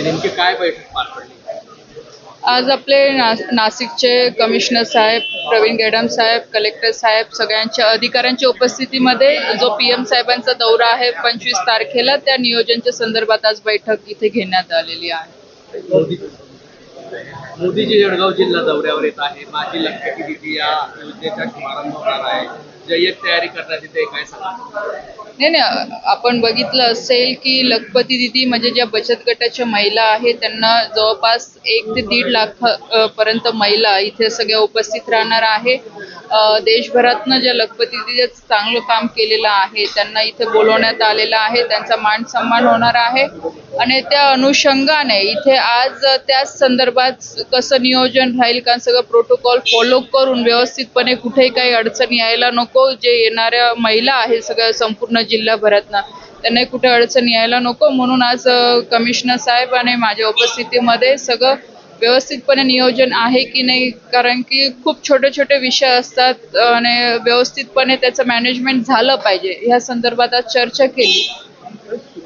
काय बैठक पार पडली? आज आपले ना नाशिकचे कमिशनर साहेब प्रवीण गेडम साहेब कलेक्टर साहेब सगळ्यांच्या अधिकाऱ्यांच्या उपस्थितीमध्ये जो पी एम साहेबांचा दौरा आहे पंचवीस तारखेला त्या नियोजनच्या संदर्भात आज बैठक इथे घेण्यात आलेली आहे. मोदीजी जळगाव जिल्हा दौऱ्यावर येत आहे माझी लक्षात दिदी या योजनेचा शुभारंभ होणार आहे. जय्यत तयारी करण्यात येते काय सांगा नाही नाही आपण बघितलं असेल की लखपती दिदी म्हणजे ज्या बचत गटाच्या महिला आहेत त्यांना जवळपास एक ते दीड लाख पर्यंत महिला इथे सगळ्या उपस्थित राहणार आहे. देशभरातनं ज्या लखपती दिदी चांगलं काम केलेलं आहे त्यांना इथे बोलवण्यात आलेलं आहे त्यांचा मान सन्मान होणार आहे. आणि त्या अनुषंगाने इथे आज त्याच संदर्भात कसं नियोजन राहील कारण सगळं प्रोटोकॉल फॉलो करून व्यवस्थितपणे कुठेही काही अडचण यायला नको. जे येणाऱ्या महिला आहेत सगळ्या संपूर्ण जिल्हाभरातनं त्यांना कुठे अडचण यायला नको. म्हणून आज कमिशनर साहेब आणि माझ्या उपस्थितीमध्ये सगळं व्यवस्थितपणे नियोजन आहे की नाही कारण की खूप छोटे छोटे विषय असतात आणि व्यवस्थितपणे त्याचं मॅनेजमेंट झालं पाहिजे. ह्या संदर्भात आज चर्चा केली.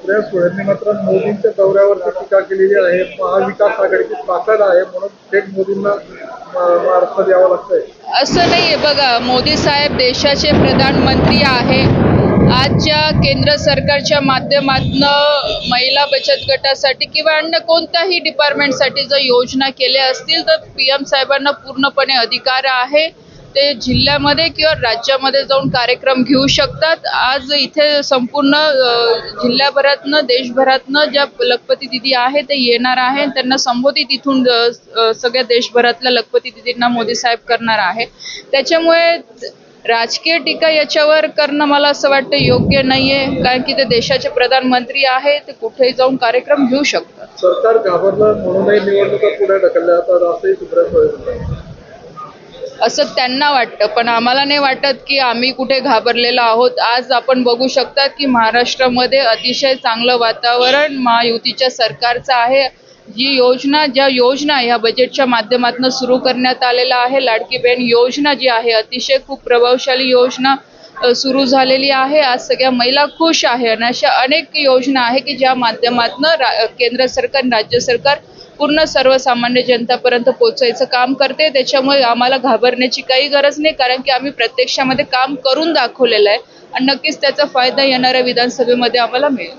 सुप्रिया सुळेंनी मात्र मोदींच्या दौऱ्यावरती टीका केलेली आहे. महाविकास आघाडीची ताकद आहे म्हणून थेट मोदींना मा- महाराष्ट्रात यावं लागतंय. असं नाहीये बघा मोदी साहेब देशाचे प्रधानमंत्री आहे. आजच्या केंद्र सरकारच्या माध्यमातनं महिला बचत गटासाठी किंवा अन्य कोणत्याही डिपार्टमेंटसाठी जर योजना केल्या असतील तर पी एम साहेबांना पूर्णपणे अधिकार आहे. ते जिल्ह्यामध्ये किंवा राज्यामध्ये जाऊन कार्यक्रम घेऊ शकतात. आज इथे संपूर्ण जिल्ह्याभरातनं देशभरातनं ज्या लखपती दिदी आहे ते येणार आहे. त्यांना संबोधित इथून सगळ्या देशभरातल्या लखपती दिदींना मोदी साहेब करणार आहे. त्याच्यामुळे राजकीय टीका याच्यावर करणं मला असं वाटतं योग्य नाहीये. कारण की ते देशाचे प्रधानमंत्री आहे ते कुठेही जाऊन कार्यक्रम घेऊ शकतात. सरकार घाबरलं म्हणूनही निवडणुका पुढे ढकलल्या आता असं त्यांना वाटतं. पण आम्हाला नाही वाटत की आम्ही कुठे घाबरलेलो आहोत. आज आपण बघू शकता की महाराष्ट्रामध्ये अतिशय चांगलं वातावरण महायुतीच्या सरकारचं आहे. जी योजना ज्या योजना ह्या बजेटच्या माध्यमातून सुरू करण्यात आलेला आहे. लाडकी बहीण योजना जी आहे अतिशय खूप प्रभावशाली योजना. सुरू झालेली आहे. आज सगळ्या महिला खुश आहे आणि अशा अनेक योजना आहे की ज्या माध्यमातून केंद्र सरकार राज्य सरकार पूर्ण सर्वसामान्य जनतापर्यंत पोहोचायचं काम करते. त्याच्यामुळे आम्हाला घाबरण्याची काही गरज नाही कारण की आम्ही प्रत्यक्षामध्ये काम करून दाखवलेलं आहे. आणि नक्कीच त्याचा फायदा येणाऱ्या विधानसभेमध्ये आम्हाला मिळेल.